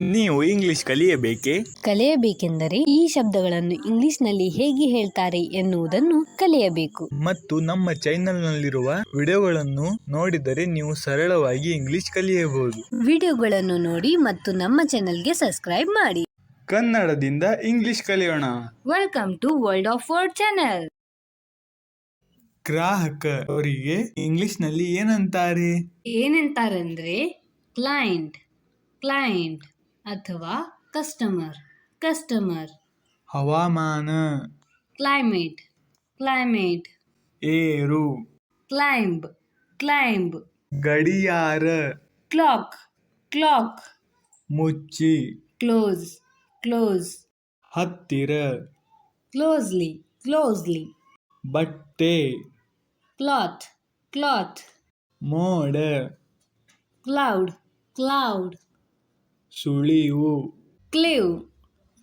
ನೀವು ಇಂಗ್ಲಿಷ್ ಕಲಿಯಬೇಕೆ? ಕಲಿಯಬೇಕೆಂದರೆ ಈ ಶಬ್ದಗಳನ್ನು ಇಂಗ್ಲಿಷ್ನಲ್ಲಿ ಹೇಗೆ ಹೇಳ್ತಾರೆ ಎನ್ನುವುದನ್ನು ಕಲಿಯಬೇಕು. ಮತ್ತು ನಮ್ಮ ಚಾನೆಲ್ನಲ್ಲಿರುವ ವಿಡಿಯೋಗಳನ್ನು ನೋಡಿದರೆ ನೀವು ಸರಳವಾಗಿ ಇಂಗ್ಲಿಷ್ ಕಲಿಯಬಹುದು. ವಿಡಿಯೋಗಳನ್ನು ನೋಡಿ ಮತ್ತು ನಮ್ಮ ಚಾನೆಲ್ಗೆ ಸಬ್ಸ್ಕ್ರೈಬ್ ಮಾಡಿ. ಕನ್ನಡದಿಂದ ಇಂಗ್ಲಿಷ್ ಕಲಿಯೋಣ. Welcome to world of word channel ಗ್ರಾಹಕ ಅವರಿಗೆ ಇಂಗ್ಲಿಷ್ನಲ್ಲಿ ಏನಂತಾರೆ? ಏನಂತಾರಂದ್ರೆ ಕ್ಲೈಂಟ್ ಕ್ಲೈಂಟ್ ಅಥವಾ ಕಸ್ಟಮರ್ ಕಸ್ಟಮರ್ ಹವಾಮಾನ ಕ್ಲೈಮೇಟ್ ಕ್ಲೈಮೇಟ್ ಏರು ಕ್ಲೈಂಬ್ ಕ್ಲೈಂಬ್ ಗಡಿಯಾರ ಕ್ಲಾಕ್ ಕ್ಲಾಕ್ ಮುಚ್ಚಿ ಕ್ಲೋಸ್ ಕ್ಲೋಸ್ ಹತ್ತಿರ ಕ್ಲೋಸ್ಲಿ ಕ್ಲೋಸ್ಲಿ ಬಟ್ಟೆ ಕ್ಲಾತ್ ಕ್ಲಾತ್ ಮೋಡ ಕ್ಲೌಡ್ ಕ್ಲೌಡ್ ಸುಳಿವು ಕ್ಲಿವ್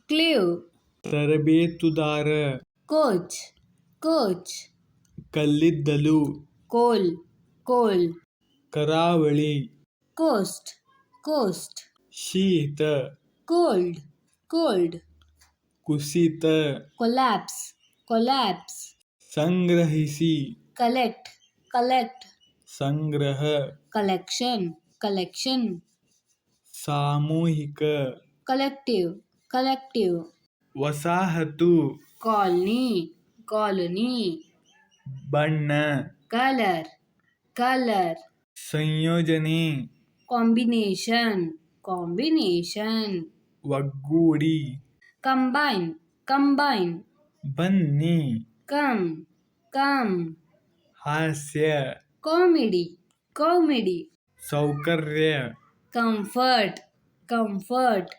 ಕ್ಲಿವ್ ತರಬೇತುದಾರ ಕೋಚ್ ಕೋಚ್ ಕಲ್ಲಿದ್ದಲು ಕೋಲ್ ಕೋಲ್ ಕರಾವಳಿ ಕೋಸ್ಟ್ ಕೋಸ್ಟ್ ಶೀತ ಕೋಲ್ಡ್ ಕೋಲ್ಡ್ ಕುಸಿತ ಕೊಲ್ಯಾಪ್ಸ್ ಕೊಲ್ಯಾಪ್ಸ್ ಸಂಗ್ರಹಿಸಿ ಕಲೆಕ್ಟ್ ಕಲೆಕ್ಟ್ ಸಂಗ್ರಹ ಕಲೆಕ್ಷನ್ ಕಲೆಕ್ಷನ್ ಸಾಮೂಹಿಕ ಕಲೆಕ್ಟಿವ್ ಕಲೆಕ್ಟಿವ್ ವಸಾಹತು ಕಾಲನಿ ಕಾಲನಿ ಬಣ್ಣ ಕಲರ್ ಕಲರ್ ಸಂಯೋಜನೆ ಕಾಂಬಿನೇಷನ್ ಕಾಂಬಿನೇಷನ್ ಒಗ್ಗೂಡಿ ಕಂಬೈನ್ ಕಂಬೈನ್ ಬನ್ನಿ ಕಮ್ ಕಮ್ ಹಾಸ್ಯ ಕಾಮಿಡಿ ಕಾಮಿಡಿ ಸೌಕರ್ಯ ಕಂಫರ್ಟ್ ಕಂಫರ್ಟ್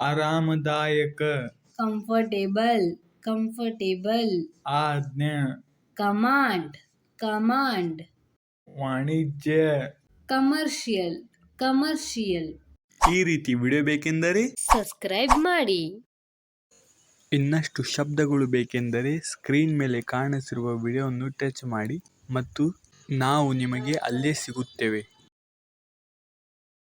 ಆರಾಮದಾಯಕ. ಕಂಫರ್ಟೇಬಲ್ ಕಂಫರ್ಟೇಬಲ್ ಆಜ್ಞೆ. ಕಮಾಂಡ್ ಕಮಾಂಡ್ ವಾಣಿಜ್ಯ. ಕಮರ್ಷಿಯಲ್ ಕಮರ್ಷಿಯಲ್ ಈ ರೀತಿ ವಿಡಿಯೋ ಬೇಕೆಂದರೆ ಸಬ್ಸ್ಕ್ರೈಬ್ ಮಾಡಿ. ಇನ್ನಷ್ಟು ಶಬ್ದಗಳು ಬೇಕೆಂದರೆ ಸ್ಕ್ರೀನ್ ಮೇಲೆ ಕಾಣಿಸಿರುವ ವಿಡಿಯೋವನ್ನು ಟಚ್ ಮಾಡಿ ಮತ್ತು ನಾವು ನಿಮಗೆ ಅಲ್ಲೇ ಸಿಗುತ್ತೇವೆ.